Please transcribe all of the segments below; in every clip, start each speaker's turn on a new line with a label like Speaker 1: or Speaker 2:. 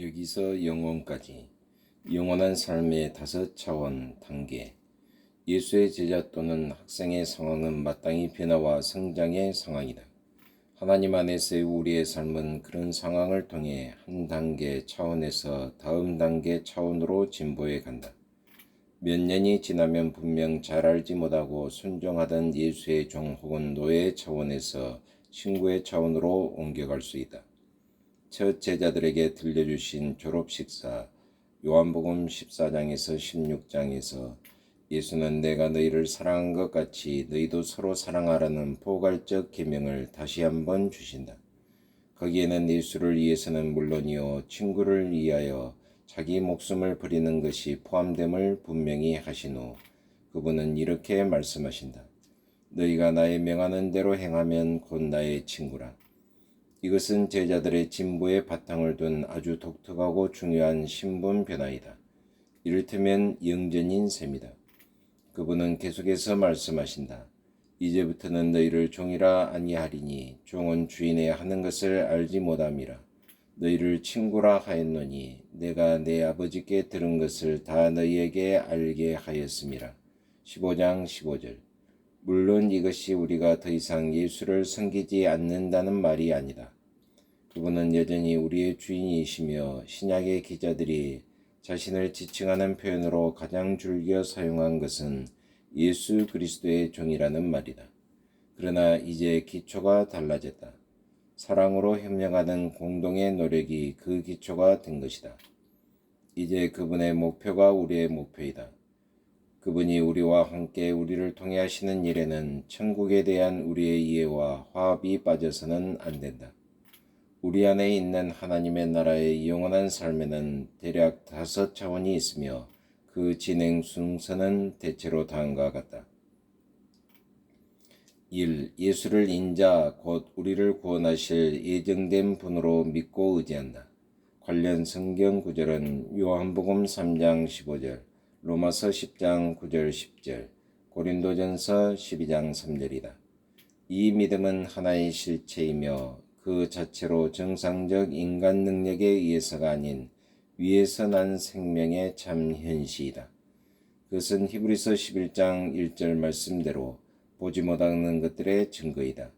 Speaker 1: 여기서 영혼까지 영원한 삶의 다섯 차원 단계 예수의 제자 또는 학생의 상황은 마땅히 변화와 성장의 상황이다. 하나님 안에서의 우리의 삶은 그런 상황을 통해 한 단계 차원에서 다음 단계 차원으로 진보해 간다. 몇 년이 지나면 분명 잘 알지 못하고 순종하던 예수의 종 혹은 노예 차원에서 친구의 차원으로 옮겨갈 수 있다. 첫 제자들에게 들려주신 졸업 식사 요한복음 14장에서 16장에서 예수는 내가 너희를 사랑한 것 같이 너희도 서로 사랑하라는 포괄적 계명을 다시 한번 주신다. 거기에는 예수를 위해서는 물론이요 친구를 위하여 자기 목숨을 버리는 것이 포함됨을 분명히 하신 후 그분은 이렇게 말씀하신다. 너희가 나의 명하는 대로 행하면 곧 나의 친구라. 이것은 제자들의 진보의 바탕을 둔 아주 독특하고 중요한 신분 변화이다. 이를테면 영전인 셈이다. 그분은 계속해서 말씀하신다. 이제부터는 너희를 종이라 아니하리니 종은 주인의 하는 것을 알지 못함이라. 너희를 친구라 하였노니 내가 내 아버지께 들은 것을 다 너희에게 알게 하였음이라. 15장 15절. 물론 이것이 우리가 더 이상 예수를 섬기지 않는다는 말이 아니다. 그분은 여전히 우리의 주인이시며 신약의 기자들이 자신을 지칭하는 표현으로 가장 즐겨 사용한 것은 예수 그리스도의 종이라는 말이다. 그러나 이제 기초가 달라졌다. 사랑으로 협력하는 공동의 노력이 그 기초가 된 것이다. 이제 그분의 목표가 우리의 목표이다. 그분이 우리와 함께 우리를 통해 하시는 일에는 천국에 대한 우리의 이해와 화합이 빠져서는 안 된다. 우리 안에 있는 하나님의 나라의 영원한 삶에는 대략 다섯 차원이 있으며 그 진행 순서는 대체로 다음과 같다. 1. 예수를 인자 곧 우리를 구원하실 예정된 분으로 믿고 의지한다. 관련 성경 구절은 요한복음 3장 15절, 로마서 10장 9절 10절, 고린도전서 12장 3절이다. 이 믿음은 하나의 실체이며 그 자체로 정상적 인간 능력에 의해서가 아닌 위에서 난 생명의 참 현시이다. 그것은 히브리서 11장 1절 말씀대로 보지 못하는 것들의 증거이다.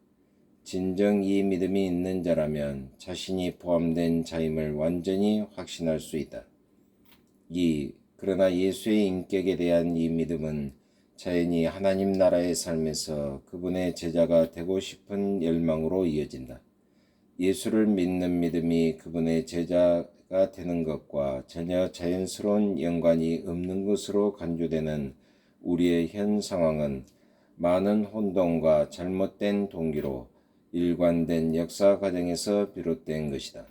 Speaker 1: 진정 이 믿음이 있는 자라면 자신이 포함된 자임을 완전히 확신할 수 있다. 2. 그러나 예수의 인격에 대한 이 믿음은 자연히 하나님 나라의 삶에서 그분의 제자가 되고 싶은 열망으로 이어진다. 예수를 믿는 믿음이 그분의 제자가 되는 것과 전혀 자연스러운 연관이 없는 것으로 간주되는 우리의 현 상황은 많은 혼동과 잘못된 동기로 일관된 역사 과정에서 비롯된 것이다.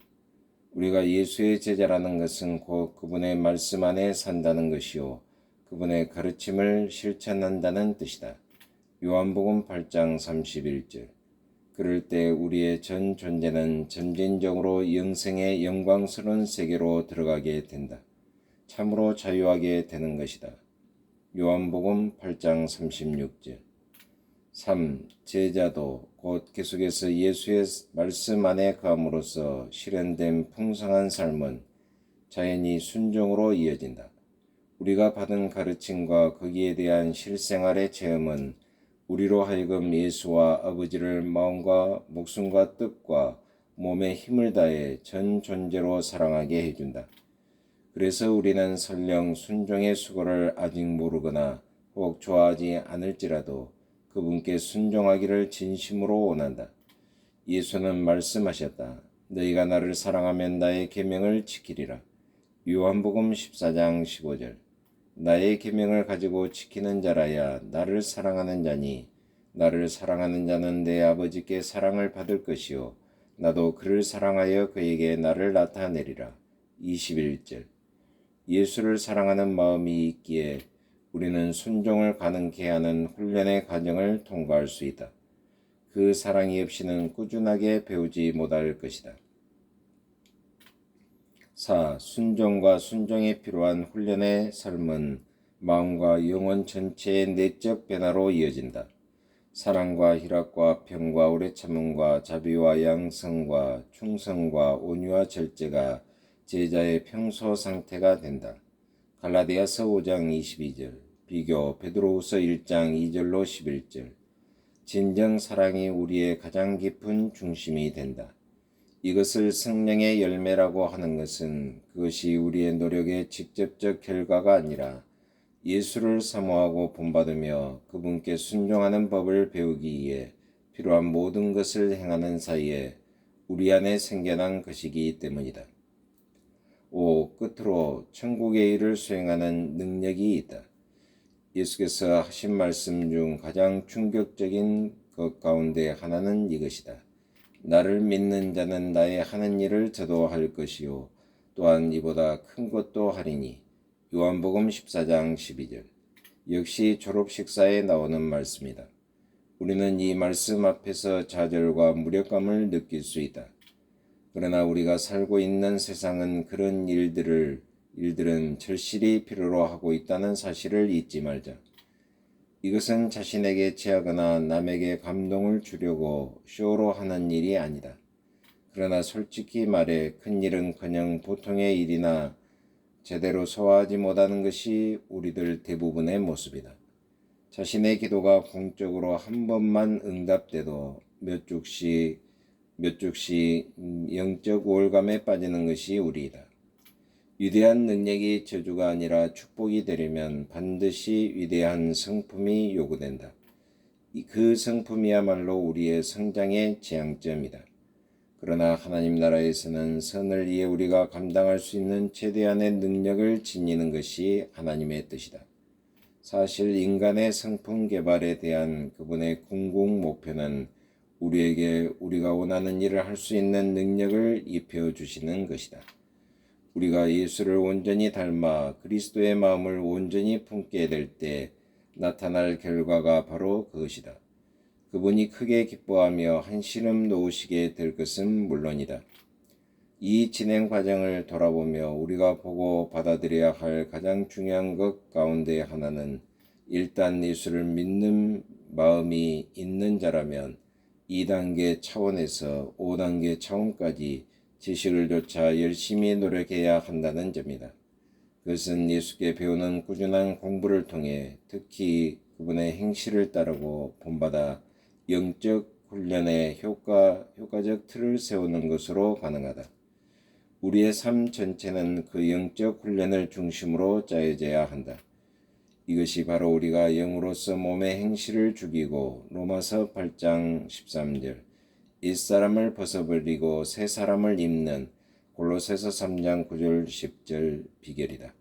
Speaker 1: 우리가 예수의 제자라는 것은 곧 그분의 말씀 안에 산다는 것이요. 그분의 가르침을 실천한다는 뜻이다. 요한복음 8장 31절. 그럴 때 우리의 전 존재는 점진적으로 영생의 영광스러운 세계로 들어가게 된다. 참으로 자유하게 되는 것이다. 요한복음 8장 36절 3. 제자도 곧 계속해서 예수의 말씀 안에 감으로써 실현된 풍성한 삶은 자연히 순종으로 이어진다. 우리가 받은 가르침과 거기에 대한 실생활의 체험은 우리로 하여금 예수와 아버지를 마음과 목숨과 뜻과 몸에 힘을 다해 전 존재로 사랑하게 해준다. 그래서 우리는 설령 순종의 수고를 아직 모르거나 혹 좋아하지 않을지라도 그분께 순종하기를 진심으로 원한다. 예수는 말씀하셨다. 너희가 나를 사랑하면 나의 계명을 지키리라. 요한복음 14장 15절. 나의 계명을 가지고 지키는 자라야 나를 사랑하는 자니 나를 사랑하는 자는 내 아버지께 사랑을 받을 것이요 나도 그를 사랑하여 그에게 나를 나타내리라. 21절 예수를 사랑하는 마음이 있기에 우리는 순종을 가능케 하는 훈련의 과정을 통과할 수 있다. 그 사랑이 없이는 꾸준하게 배우지 못할 것이다. 4. 순종과 순종에 필요한 훈련의 삶은 마음과 영혼 전체의 내적 변화로 이어진다. 사랑과 희락과 평과 오래 참음과 자비와 양성과 충성과 온유와 절제가 제자의 평소 상태가 된다. 갈라디아서 5장 22절, 비교 베드로후서 1장 2절로 11절. 진정 사랑이 우리의 가장 깊은 중심이 된다. 이것을 성령의 열매라고 하는 것은 그것이 우리의 노력의 직접적 결과가 아니라 예수를 사모하고 본받으며 그분께 순종하는 법을 배우기 위해 필요한 모든 것을 행하는 사이에 우리 안에 생겨난 것이기 때문이다. 5. 끝으로 천국의 일을 수행하는 능력이 있다. 예수께서 하신 말씀 중 가장 충격적인 것 가운데 하나는 이것이다. 나를 믿는 자는 나의 하는 일을 저도 할 것이요 또한 이보다 큰 것도 하리니 요한복음 14장 12절 역시 졸업 식사에 나오는 말씀이다. 우리는 이 말씀 앞에서 좌절과 무력감을 느낄 수 있다. 그러나 우리가 살고 있는 세상은 그런 일들을 일들은 절실히 필요로 하고 있다는 사실을 잊지 말자. 이것은 자신에게 취하거나 남에게 감동을 주려고 쇼로 하는 일이 아니다. 그러나 솔직히 말해 큰 일은커녕 보통의 일이나 제대로 소화하지 못하는 것이 우리들 대부분의 모습이다. 자신의 기도가 공적으로 한 번만 응답돼도 몇 주씩 몇 주씩 영적 우월감에 빠지는 것이 우리이다. 위대한 능력이 저주가 아니라 축복이 되려면 반드시 위대한 성품이 요구된다. 그 성품이야말로 우리의 성장의 재앙점이다. 그러나 하나님 나라에서는 선을 위해 우리가 감당할 수 있는 최대한의 능력을 지니는 것이 하나님의 뜻이다. 사실 인간의 성품 개발에 대한 그분의 궁극 목표는 우리에게 우리가 원하는 일을 할 수 있는 능력을 입혀 주시는 것이다. 우리가 예수를 온전히 닮아 그리스도의 마음을 온전히 품게 될 때 나타날 결과가 바로 그것이다. 그분이 크게 기뻐하며 한시름 놓으시게 될 것은 물론이다. 이 진행 과정을 돌아보며 우리가 보고 받아들여야 할 가장 중요한 것 가운데 하나는 일단 예수를 믿는 마음이 있는 자라면 2단계 차원에서 5단계 차원까지 지식을 쫓아 열심히 노력해야 한다는 점이다. 그것은 예수께 배우는 꾸준한 공부를 통해 특히 그분의 행실을 따르고 본받아 영적 훈련의 효과, 효과적 틀을 세우는 것으로 가능하다. 우리의 삶 전체는 그 영적 훈련을 중심으로 짜여져야 한다. 이것이 바로 우리가 영으로서 몸의 행실을 죽이고 로마서 8장 13절 옛사람을 벗어버리고 새 사람을 입는 골로새서 3장 9절 10절 비결이다.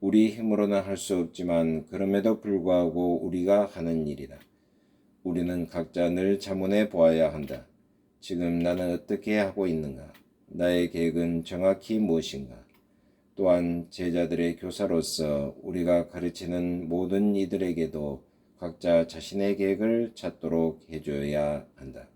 Speaker 1: 우리 힘으로는 할 수 없지만 그럼에도 불구하고 우리가 하는 일이다. 우리는 각자 늘 자문해 보아야 한다. 지금 나는 어떻게 하고 있는가? 나의 계획은 정확히 무엇인가? 또한 제자들의 교사로서 우리가 가르치는 모든 이들에게도 각자 자신의 계획을 찾도록 해줘야 한다.